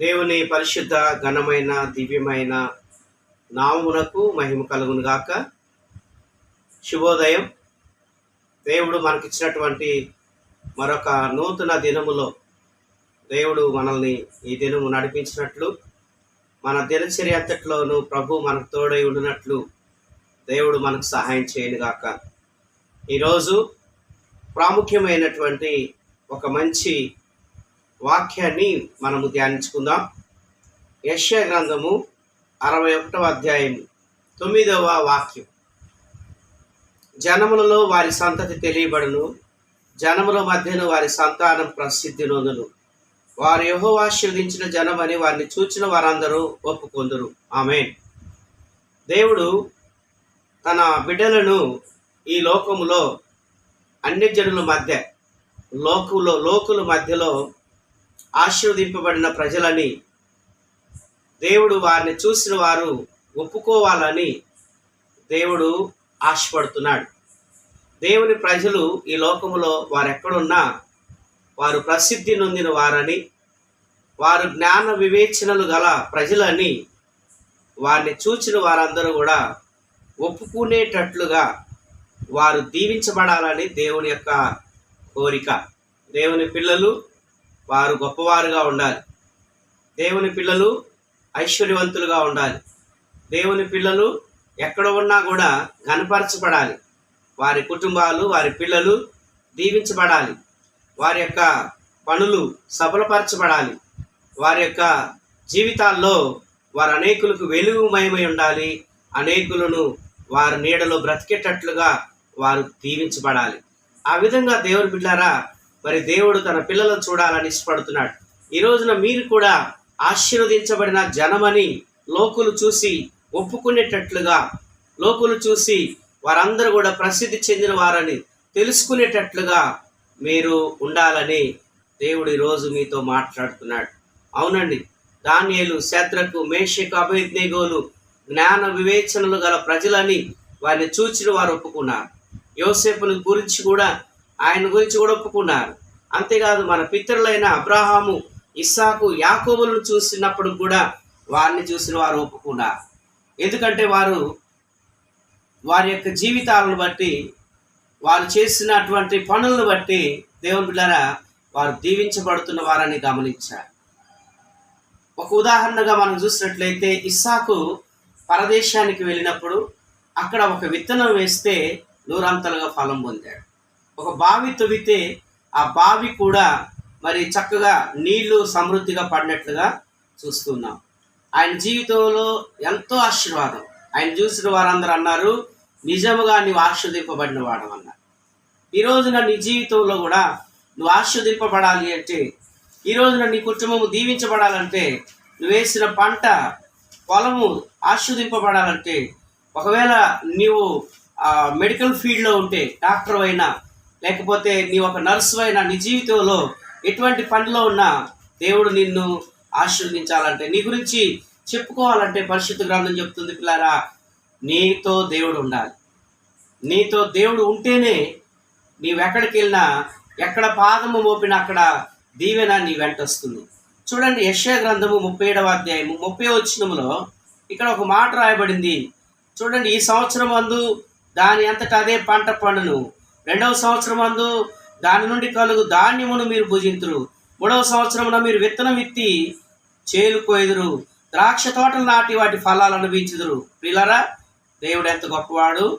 దేవుని పరిశుద్ధ ఘనమైన దివ్యమైన నామునకు మహిమ కలుగును గాక. శుభోదయం. దేవుడు మనకిచ్చినటువంటి మరొక నూతన దినములో దేవుడు మనల్ని ఈ దినము నడిపించినట్లు మన దినచర్య అంతట్లోనూ ప్రభు మనకు తోడై ఉండినట్లు దేవుడు మనకు సహాయం చేయను గాక. ఈరోజు ప్రాముఖ్యమైనటువంటి ఒక మంచి వాక్యాన్ని మనము ధ్యానించుకుందాం. యశ్య గ్రంథము అరవై ఒకటవ అధ్యాయం తొమ్మిదవ వాక్యం. జనములలో వారి సంతతి తెలియబడును జనముల మధ్యను వారి సంతానం ప్రసిద్ధి నొందును వారు యహోవాశీర్దించిన జనమని వారిని చూచిన వారందరూ ఒప్పుకొందురు. ఆమె దేవుడు తన బిడ్డలను ఈ లోకములో అన్ని జనుల మధ్య లోకులో లోకుల మధ్యలో ఆశీర్వదింపబడిన ప్రజలని దేవుడు వారిని చూసిన వారు ఒప్పుకోవాలని దేవుడు ఆశపడుతున్నాడు. దేవుని ప్రజలు ఈ లోకములో వారు ఎక్కడున్నా వారు ప్రసిద్ధి నొందిన వారని వారు జ్ఞాన వివేచనలు గల ప్రజలని వారిని చూచిన వారందరూ కూడా ఒప్పుకునేటట్లుగా వారు దీవించబడాలని దేవుని యొక్క కోరిక. దేవుని పిల్లలు వారు గొప్పవారుగా ఉండాలి. దేవుని పిల్లలు ఐశ్వర్యవంతులుగా ఉండాలి. దేవుని పిల్లలు ఎక్కడ ఉన్నా కూడా కనపరచబడాలి వారి కుటుంబాలు వారి పిల్లలు దీవించబడాలి. వారి యొక్క పనులు సఫలపరచబడాలి. వారి యొక్క జీవితాల్లో వారు అనేకులకు వెలుగుమయమై ఉండాలి. అనేకులను వారి నీడలో బ్రతికేటట్లుగా వారు దీవించబడాలి. ఆ విధంగా దేవుని బిడ్డారా మరి దేవుడు తన పిల్లలను చూడాలని ఇష్టపడుతున్నాడు. ఈ రోజున మీరు కూడా ఆశీర్వదించబడిన జనమని లోకులు చూసి ఒప్పుకునేటట్లుగా లోకులు చూసి వారందరూ కూడా ప్రసిద్ధి చెందిన వారని తెలుసుకునేటట్లుగా మీరు ఉండాలని దేవుడు ఈరోజు మీతో మాట్లాడుతున్నాడు. అవునండి దానియేలు శత్రకు మేషకు అభయజ్ఞగోలు జ్ఞాన వివేచనలు గల ప్రజలని వారిని చూచిన వారు ఒప్పుకున్నారు. యోసేపుని గురించి కూడా ఆయన గురించి కూడా ఒప్పుకున్నారు. అంతేకాదు మన పితరులైన అబ్రహాము ఇస్సాకు యాకోబులను చూసినప్పుడు కూడా వారిని చూసిన వారు ఒప్పుకున్నారు. ఎందుకంటే వారు వారి యొక్క జీవితాలను బట్టి వారు చేసినటువంటి పనులను బట్టి దేవుని బిడ్డారా వారు దీవించబడుతున్న వారని గమనించారు. ఒక ఉదాహరణగా మనం చూసినట్లయితే ఇస్సాకు పరదేశానికి వెళ్ళినప్పుడు అక్కడ ఒక విత్తనం వేస్తే నూరంతలుగా ఫలం పొందాడు. ఒక బావి తవ్వితే ఆ బావి కూడా మరి చక్కగా నీళ్ళు సమృద్ధిగా పడినట్లుగా చూస్తున్నాం. ఆయన జీవితంలో ఎంతో ఆశీర్వాదం. ఆయన చూసిన వారందరూ అన్నారు నిజముగా నీవు ఆశీర్దింపబడిన వాడు అన్నారు. ఈ రోజున నీ జీవితంలో కూడా నువ్వు ఆశీర్దింపబడాలి అంటే ఈ రోజున నీ కుటుంబము దీవించబడాలంటే నువ్వు వేసిన పంట పొలము ఆస్వాదింపబడాలంటే ఒకవేళ నీవు మెడికల్ ఫీల్డ్లో ఉంటే డాక్టర్ అయినా లేకపోతే నీ ఒక నర్సు అయినా నీ జీవితంలో ఎటువంటి పనిలో ఉన్నా దేవుడు నిన్ను ఆశీర్వదించాలంటే నీ గురించి చెప్పుకోవాలంటే పరిశుద్ధ గ్రంథం చెప్తుంది పిల్లారా నీతో దేవుడు ఉండాలి. నీతో దేవుడు ఉంటేనే నీవెక్కడికి వెళ్ళినా ఎక్కడ పాదము మోపినా అక్కడ దీవెన నీ వెంట వస్తుంది. చూడండి యశ్యా గ్రంథము ముప్పై ఏడవ అధ్యాయము ముప్పై వచ్చినములో ఇక్కడ ఒక మాట రాయబడింది. చూడండి ఈ సంవత్సరం అందు దాని అంతటా అదే పంట పండును. రెండవ సంవత్సరం అందు దాని నుండి కలుగు ధాన్యమును మీరు భుజింతురు. మూడవ సంవత్సరమున మీరు విత్తనం విత్తి చేలుకోయదురు ద్రాక్ష తోటలు నాటి వాటి ఫలాలు అనుభవించుదురు. పిల్లరా దేవుడు ఎంత గొప్పవాడు.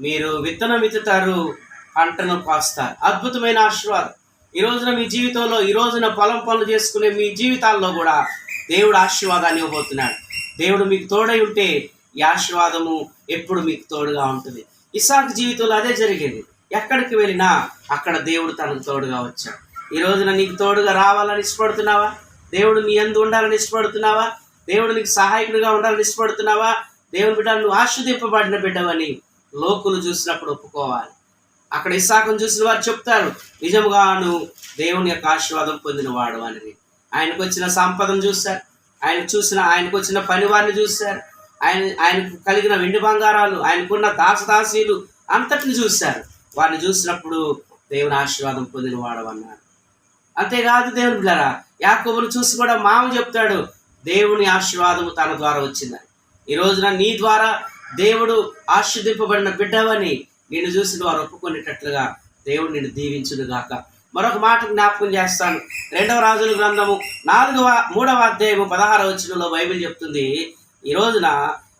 మీరు విత్తనం విత్తుతారు పంటను కాస్తారు. అద్భుతమైన ఆశీర్వాదం. ఈ రోజున మీ జీవితంలో ఈ రోజున పొలం పనులు చేసుకునే మీ జీవితాల్లో కూడా దేవుడు ఆశీర్వాదాన్ని ఇవ్వబోతున్నాడు. దేవుడు మీకు తోడై ఉంటే ఈ ఆశీర్వాదము ఎప్పుడు మీకు తోడుగా ఉంటుంది. ఇసాక్ జీవితంలో అదే జరిగింది. ఎక్కడికి వెళ్ళినా అక్కడ దేవుడు తనకు తోడుగా వచ్చాడు. ఈ రోజున నీకు తోడుగా రావాలని ఇష్టపడుతున్నావా? దేవుడు నీ ఎందు ఉండాలని ఇష్టపడుతున్నావా? దేవుడు నీకు సహాయకుడిగా ఉండాలని ఇష్టపడుతున్నావా? దేవుని బిడ్డ నువ్వు ఆశ్రదింపబడిన బిడ్డవని లోకులు చూసినప్పుడు ఒప్పుకోవాలి. అక్కడ ఇస్సాకును చూసిన వారు చెప్తారు నిజముగాను దేవుని యొక్క ఆశీర్వాదం పొందినవాడు అనేది ఆయనకు వచ్చిన సంపదను చూశారు. ఆయన చూసిన ఆయనకు వచ్చిన పని వారిని చూశారు. ఆయన ఆయనకు కలిగిన వెండి బంగారాలు ఆయనకున్న దాసదాసీలు అంతటిని చూశారు. వారిని చూసినప్పుడు దేవుని ఆశీర్వాదం పొందిన వాడవన్నారు అంతేకాదు దేవుని బిడ్డరా యాకోబును చూసి కూడా మామ చెప్తాడు దేవుని ఆశీర్వాదము తన ద్వారా వచ్చిందని. ఈ రోజున నీ ద్వారా దేవుడు ఆశీర్దింపబడిన బిడ్డవని నిన్ను చూసి వారు ఒప్పుకునేటట్లుగా దేవుడు నిన్ను దీవించును గాక. మరొక మాట జ్ఞాపకం చేస్తాను. రెండవ రాజుల గ్రంథము నాలుగవ మూడవ అధ్యాయము పదహార వచ్చినలో బైబిల్ చెప్తుంది ఈ రోజున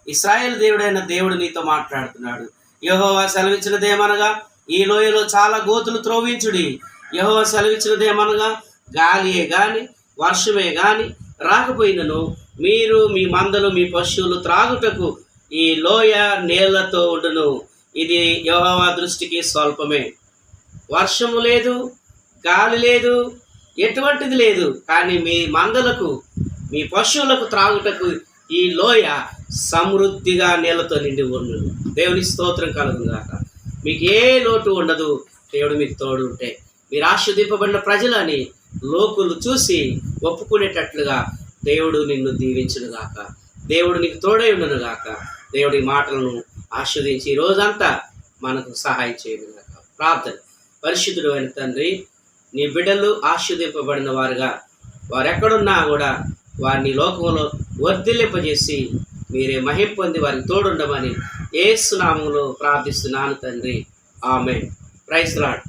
ఇస్రాయేల్ దేవుడైన దేవుడు నీతో మాట్లాడుతున్నాడు. యహోవా సెలవిచ్చినదేమనగా ఈ లోయలో చాలా గోతులు త్రోవించుడి. యహోవా సెలవిచ్చినదేమనగా గాలియే గాని వర్షమే గాని రాకపోయినను మీరు మీ మందలు మీ పశువులు త్రాగుటకు ఈ లోయ నీళ్ళతో ఉండును. ఇది యెహోవా దృష్టికి స్వల్పమే. వర్షము లేదు గాలి లేదు ఎటువంటిది లేదు. కానీ మీ మందలకు మీ పశువులకు త్రాగుటకు ఈ లోయ సమృద్ధిగా నీళ్ళతో నిండి ఉండు. దేవుని స్తోత్రం కలుగుగాక మీకు ఏ లోటు ఉండదు. దేవుడు మీకు తోడు ఉంటే. మీరు ఆశ్రదింపబడిన ప్రజలని లోకులు చూసి ఒప్పుకునేటట్లుగా దేవుడు నిన్ను దీవించునుగాక దేవుడు నీకు తోడై ఉండునుగాక దేవుడి మాటలను ఆస్వాదించి ఈ రోజంతా మనకు సహాయం చేయనుగాక ప్రార్థన. పరిశుద్ధుడు అయిన తండ్రి నీ బిడ్డలు ఆస్వాదింపబడిన వారుగా వారెక్కడున్నా కూడా వారిని లోకంలో వర్ధిల్లింపజేసి మీరే మహిం పొంది వారికి తోడుండమని ఏసునామంలో ప్రార్థిస్తున్నాను తండ్రి. ఆమె ప్రైస్ రాడ్